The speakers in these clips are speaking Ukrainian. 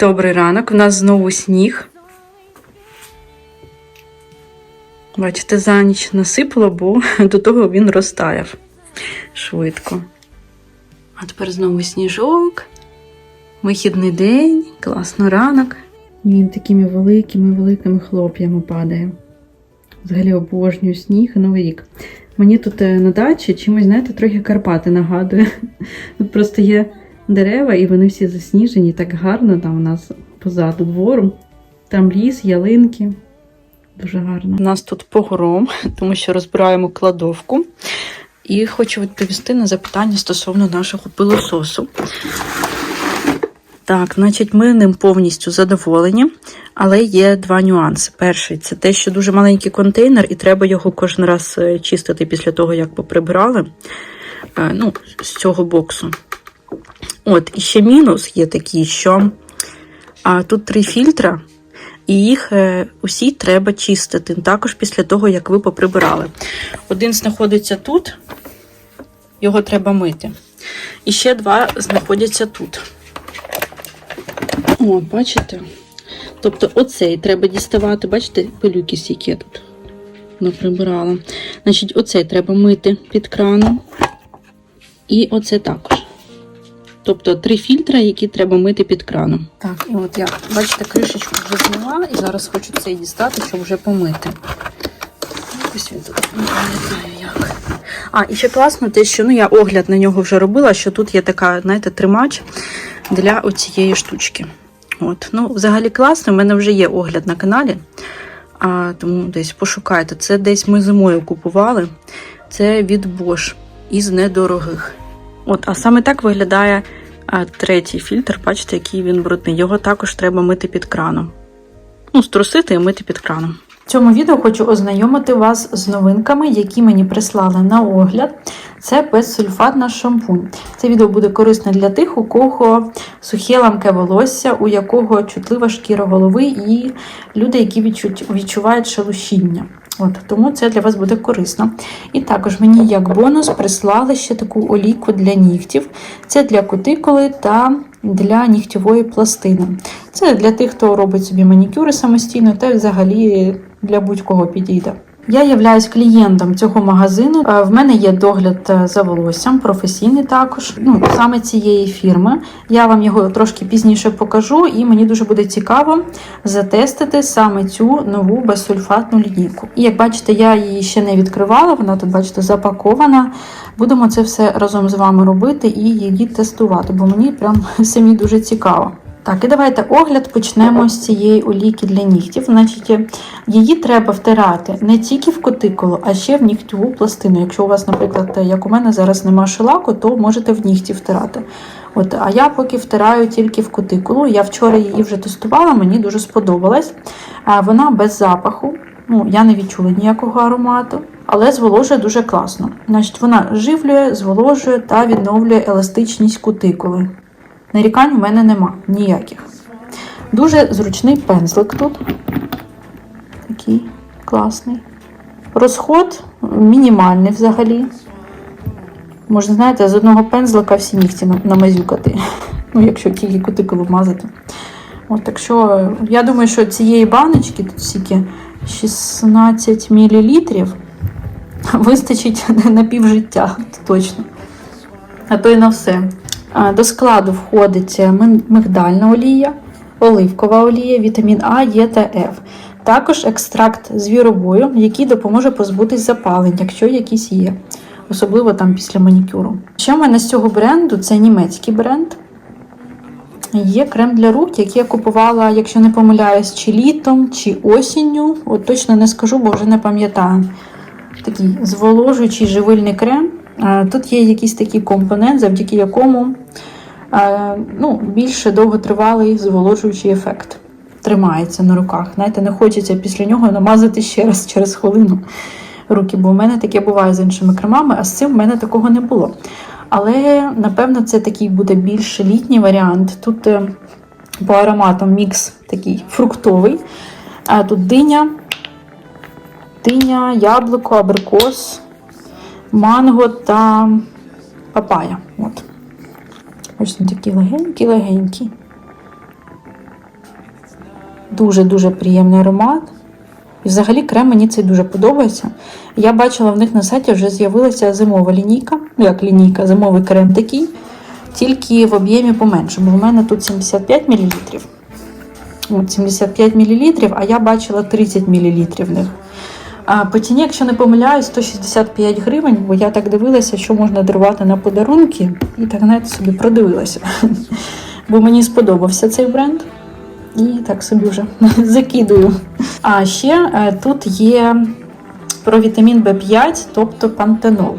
Добрий ранок, у нас знову сніг. Бачите, за ніч насипало, бо до того він розтаяв швидко. А тепер знову сніжок. Вихідний день, класно ранок. Він такими великими-великими хлоп'ями падає. Взагалі обожнюю сніг і новий рік. Мені тут е, на дачі чимось, знаєте, трохи Карпати нагадує. Тут просто є дерева, і вони всі засніжені, так гарно там у нас позаду двору. Там ліс, ялинки. Дуже гарно. У нас тут погром, тому що розбираємо кладовку. І хочу відповісти на запитання стосовно нашого пилососу. Так, значить, ми ним повністю задоволені, але є два нюанси. Перший це те, що дуже маленький контейнер, і треба його кожен раз е, чистити після того, як поприбирали. Е, Ну, з цього боксу. От, і ще мінус є такий, що а, тут три фільтра, і їх е, усі треба чистити, також після того, як ви поприбирали. Один знаходиться тут, його треба мити. І ще два знаходяться тут. О, бачите? Тобто оцей треба діставати, бачите, пилюки скільки я тут наприбирала. Значить, оцей треба мити під краном. І оце також. Тобто три фільтри, які треба мити під краном. Так, і от я, бачите, кришечку вже зняла і зараз хочу цей дістати, щоб вже помити. Ось він тут не пам'ятаю як. А, і ще класно те, що ну, я огляд на нього вже робила, що тут є така, знаєте, тримач для оцієї штучки. От. Ну, взагалі класно, в мене вже є огляд на каналі. А, тому десь пошукайте. Це десь ми зимою купували. Це від Bosch із недорогих. От, а саме так виглядає третій фільтр. Бачите, який він брудний. Його також треба мити під краном. Ну, струсити і мити під краном. В цьому відео хочу ознайомити вас з новинками, які мені прислали на огляд. Це безсульфатна шампунь. Це відео буде корисне для тих, у кого сухе ламке волосся, у якого чутлива шкіра голови, і люди, які відчувають шелушіння. От, Тому це для вас буде корисно. І також мені як бонус прислали ще таку олійку для нігтів. Це для кутикули та для нігтєвої пластини. Це для тих, хто робить собі манікюри самостійно, та взагалі для будь-кого підійде. Я являюсь клієнтом цього магазину. Е, В мене є догляд е, за волоссям, професійний також. Ну саме цієї фірми. Я вам його трошки пізніше покажу, і мені дуже буде цікаво затестити саме цю нову безсульфатну лінійку. І як бачите, я її ще не відкривала. Вона тут, бачите, запакована. Будемо це все разом з вами робити і її тестувати, бо мені прям самі дуже цікаво. Так, і давайте огляд почнемо з цієї олійки для нігтів. Значить, її треба втирати не тільки в кутикулу, а ще в нігтєву пластину. Якщо у вас, наприклад, як у мене зараз нема шелаку, то можете в нігті втирати. От, А я поки втираю тільки в кутикулу. Я вчора її вже тестувала, мені дуже сподобалась. Вона без запаху. Ну, Я не відчула ніякого аромату, але зволожує дуже класно. Значить, Вона живлює, зволожує та відновлює еластичність кутикули. Нарікань у мене нема ніяких. Дуже зручний пензлик тут. Такий класний. Розход мінімальний взагалі. Можна, знаєте, з одного пензлика всі нігті намазюкати. Ну, якщо тільки кутикулу мазати. От, так що, я думаю, що цієї баночки, тут стільки 16 мл, вистачить на півжиття, точно. А то й на все. До складу входить мигдальна олія, оливкова олія, вітамін А, Е та Ф. Також екстракт звіробою, який допоможе позбутись запалень, якщо якісь є, особливо там після манікюру. Що в мене з цього бренду? Це німецький бренд. Є крем для рук, який я купувала, якщо не помиляюсь, чи літом, чи осінню. От точно не скажу, бо вже не пам'ятаю. Такий зволожуючий живильний крем. Тут є якийсь такий компонент, завдяки якому ну, більше довготривалий зволожуючий ефект тримається на руках. Знаєте, не хочеться після нього намазати ще раз через хвилину руки, бо в мене таке буває з іншими кремами, а з цим в мене такого не було. Але, напевно, це такий буде більш літній варіант. Тут е, по ароматам мікс такий фруктовий. А тут диня, диня, яблуко, абрикос манго та папая. От. Ось він такий легенький-легенький. дуже-дуже приємний аромат. І взагалі крем мені цей дуже подобається. Я бачила в них на сайті вже з'явилася зимова лінійка, ну як лінійка, зимовий крем такий, тільки в об'ємі поменше, бо в мене тут 75 мл. От 75 мл, а я бачила 30 мл в них. А по ціні, якщо не помиляюсь, 165 гривень, бо я так дивилася, що можна дарувати на подарунки, і так знаєте, собі продивилася. Бо мені сподобався цей бренд. І так собі вже закидую. А ще е, тут є про вітамін В5, тобто пантенол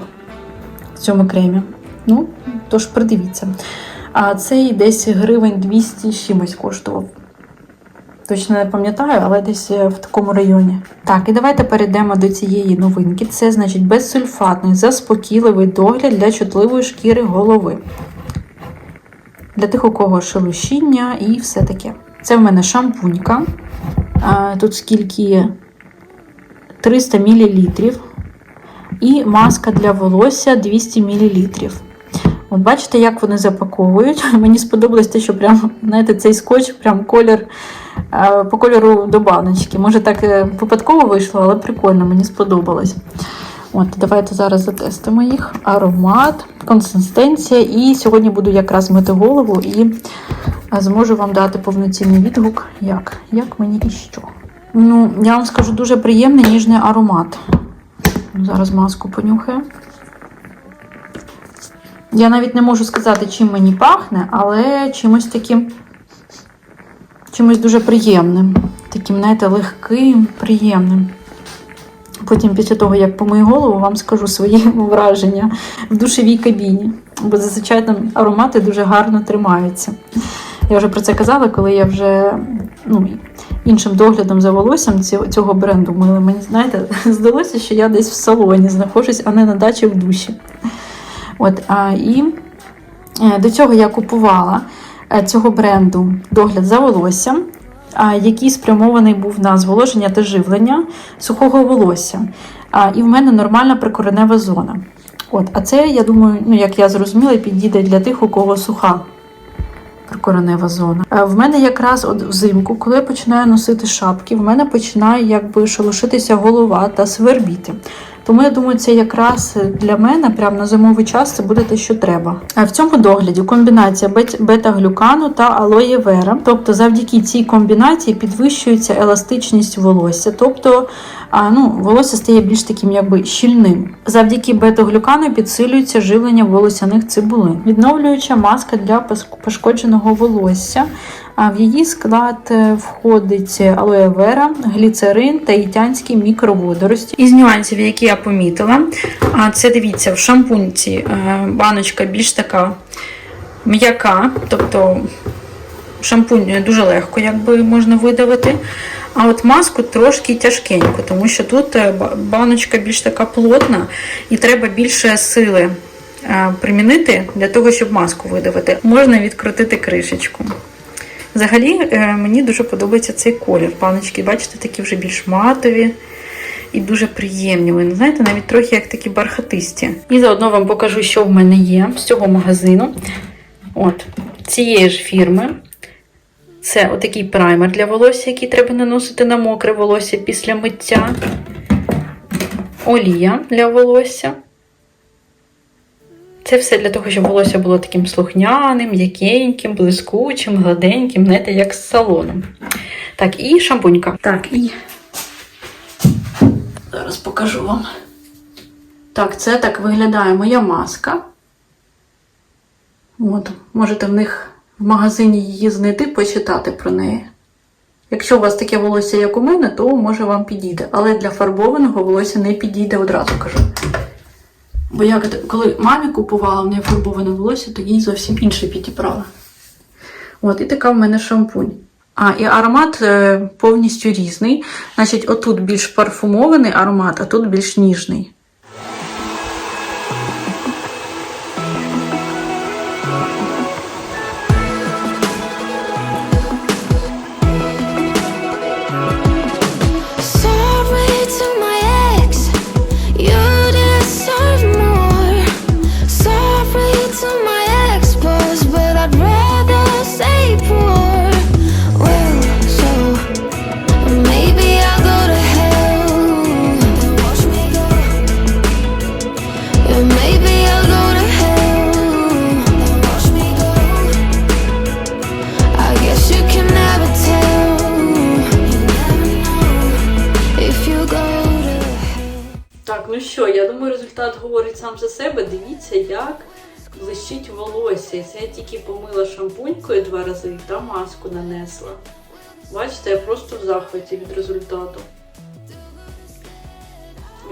в цьому кремі. Ну, тож придивіться. А цей десь гривень 200 чимось коштував. Точно не пам'ятаю, але десь е, в такому районі. Так, і давайте перейдемо до цієї новинки. Це значить безсульфатний, заспокійливий догляд для чутливої шкіри голови. Для тих, у кого шелушіння і все таке. Це в мене шампунька. Тут скільки є 300 мл. І маска для волосся 200 мл. От бачите, як вони запаковують. Мені сподобалось те, що прям, знаєте, цей скотч, прям колір по кольору до баночки. Може, так е, випадково вийшло, але прикольно, мені сподобалось. От, давайте зараз затестимо їх. Аромат, консистенція. І сьогодні буду якраз мити голову і е, зможу вам дати повноцінний відгук, як, як мені і що. Ну, я вам скажу дуже приємний ніжний аромат. Зараз маску понюхаю. Я навіть не можу сказати, чим мені пахне, але чимось таким, чимось дуже приємним. Таким, знаєте, легким, приємним. Потім, після того, як помию голову, вам скажу свої враження в душевій кабіні. Бо зазвичай там аромати дуже гарно тримаються. Я вже про це казала, коли я вже ну, іншим доглядом за волоссям цього, бренду мила. Мені знаєте, здалося, що я десь в салоні знаходжусь, а не на дачі в душі. От, а, І е, до цього я купувала цього бренду догляд за волоссям, який спрямований був на зволоження та живлення сухого волосся. І в мене нормальна прикоренева зона. От, А це, я думаю, ну, як я зрозуміла, підійде для тих, у кого суха прикоренева зона. Е, В мене якраз от взимку, коли я починаю носити шапки, в мене починає якби шелушитися голова та свербіти. Тому я думаю, це якраз для мене, прямо на зимовий час, це буде те, що треба. А в цьому догляді комбінація бета-глюкану та алоє вера. Тобто, завдяки цій комбінації підвищується еластичність волосся. Тобто, ну, волосся стає більш таким якби щільним. Завдяки бета-глюкану підсилюється живлення волосяних цибулин. Відновлююча маска для пошкодженого волосся. В її склад е, входить алоє вера, гліцерин та ітянські мікроводорості. Із нюансів, які я помітила, це дивіться, в шампунці е, баночка більш така м'яка, тобто шампунь дуже легко якби можна видавити. А от маску трошки тяжкенько, тому що тут е, баночка більш така плотна і треба більше сили е, примінити для того, щоб маску видавити. Можна відкрутити кришечку. Взагалі, е, мені дуже подобається цей колір. Баночки, бачите, такі вже більш матові і дуже приємні. Вони, знаєте, навіть трохи як такі бархатисті. І заодно вам покажу, що в мене є з цього магазину. От, цієї ж фірми. Це отакий праймер для волосся, який треба наносити на мокре волосся після миття. Олія для волосся. Це все для того, щоб волосся було таким слухняним, м'якеньким, блискучим, гладеньким, знаєте, як з салоном. Так, і шампунька. Так, і зараз покажу вам. Так, це так виглядає моя маска. От, можете в них в магазині її знайти, почитати про неї. Якщо у вас таке волосся, як у мене, то може вам підійде. Але для фарбованого волосся не підійде одразу кажу. Бо я коли мамі купувала в неї фарбоване волосся, то їй зовсім інше підібрала. От, і така в мене шампунь. А, і аромат е, повністю різний. Значить, отут більш парфумований аромат, а тут більш ніжний. Сам за себе. Дивіться, як блищить волосся. І це я тільки помила шампунькою два рази та маску нанесла. Бачите, я просто в захваті від результату.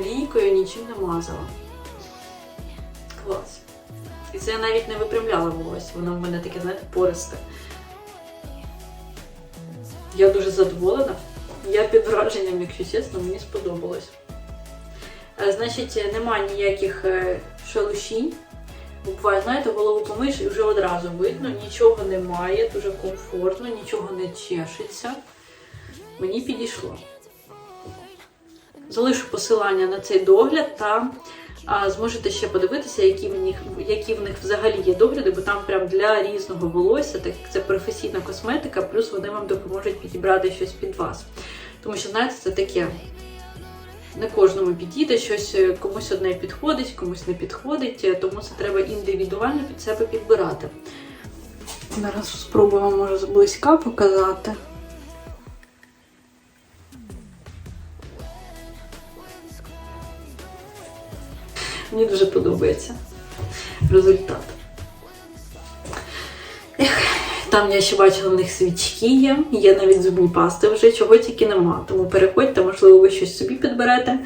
Лійкою нічим не мазала. Клас. І це я навіть не випрямляла волосся, воно в мене таке, знаєте, пористе. Я дуже задоволена. Я під враженням, якщо чесно, мені сподобалось. Е, Значить, нема ніяких е, шелушінь. Буквально, знаєте, голову помиш і вже одразу видно, нічого немає, дуже комфортно, нічого не чешеться. Мені підійшло. Залишу посилання на цей догляд та а, зможете ще подивитися, які в них, які в них взагалі є догляди, бо там прям для різного волосся, так як це професійна косметика, плюс вони вам допоможуть підібрати щось під вас. Тому що, знаєте, це таке. Не кожному підійде, щось е, комусь одне підходить, комусь не підходить, е, тому це треба індивідуально під себе підбирати. Зараз спробуємо, може, зблизька показати. Мені дуже подобається результат. Там я ще бачила в них свічки є, є навіть зубні пасти вже, чого тільки нема. Тому переходьте, можливо, ви щось собі підберете,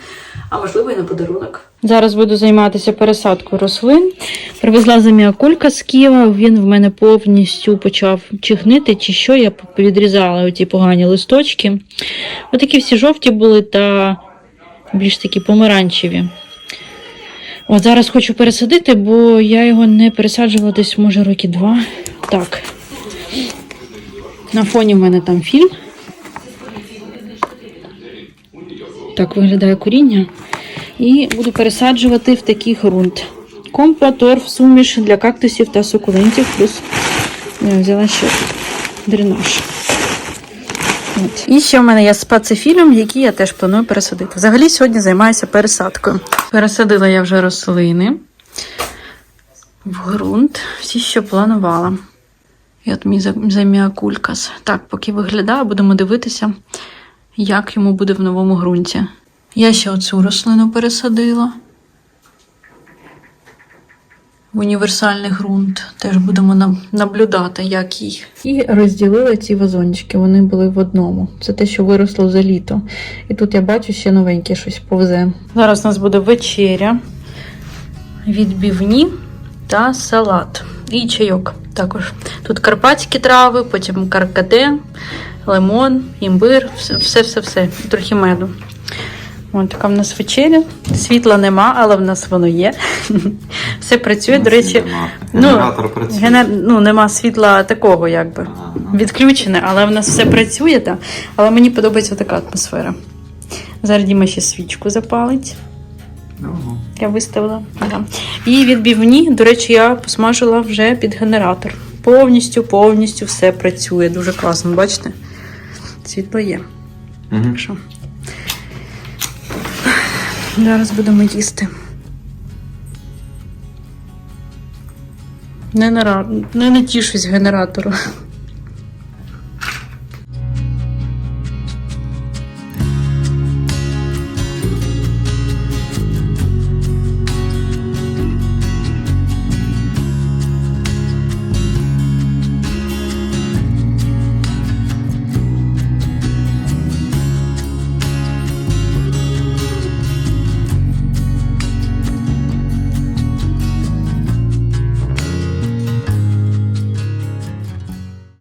а можливо і на подарунок. Зараз буду займатися пересадкою рослин. Привезла заміакулька з Києва, він в мене повністю почав чихнити, чи що я відрізала оті погані листочки. Отакі всі жовті були та більш такі помаранчеві. От зараз хочу пересадити, бо я його не пересаджувала десь, може, роки два. Так. На фоні в мене там фільм. Так виглядає коріння. І буду пересаджувати в такий ґрунт. Компоторф, суміш для кактусів та сукулентів, плюс я взяла ще дренаж. От. І ще в мене є спацифілюм, який я теж планую пересадити. Взагалі сьогодні займаюся пересадкою. Пересадила я вже рослини в ґрунт, всі, що планувала. І от мій заміакулькас. Так, поки виглядає, будемо дивитися, як йому буде в новому ґрунті. Я ще оцю рослину пересадила. В універсальний ґрунт. Теж будемо наблюдати, як їй. І розділила ці вазончики. Вони були в одному. Це те, що виросло за літо. І тут я бачу ще новеньке щось повзе. Зараз у нас буде вечеря, відбівні та салат. І чайок також. Тут карпатські трави, потім каркаде, лимон, імбир, все-все-все. Трохи меду. Ось така в нас вечеря. Світла нема, але в нас воно є. Все працює. До речі, ну, Генератор працює. генер... ну, нема світла такого, якби. Відключене, але в нас все працює, так. Але мені подобається така атмосфера. Зараз Діма ще свічку запалить. Ого. Я виставила. Да. І відбивні, до речі, я посмажила вже під генератор. Повністю, повністю все працює. Дуже класно, бачите? Світло є. Так що. Зараз будемо їсти. Не, нара... не натішусь генератору.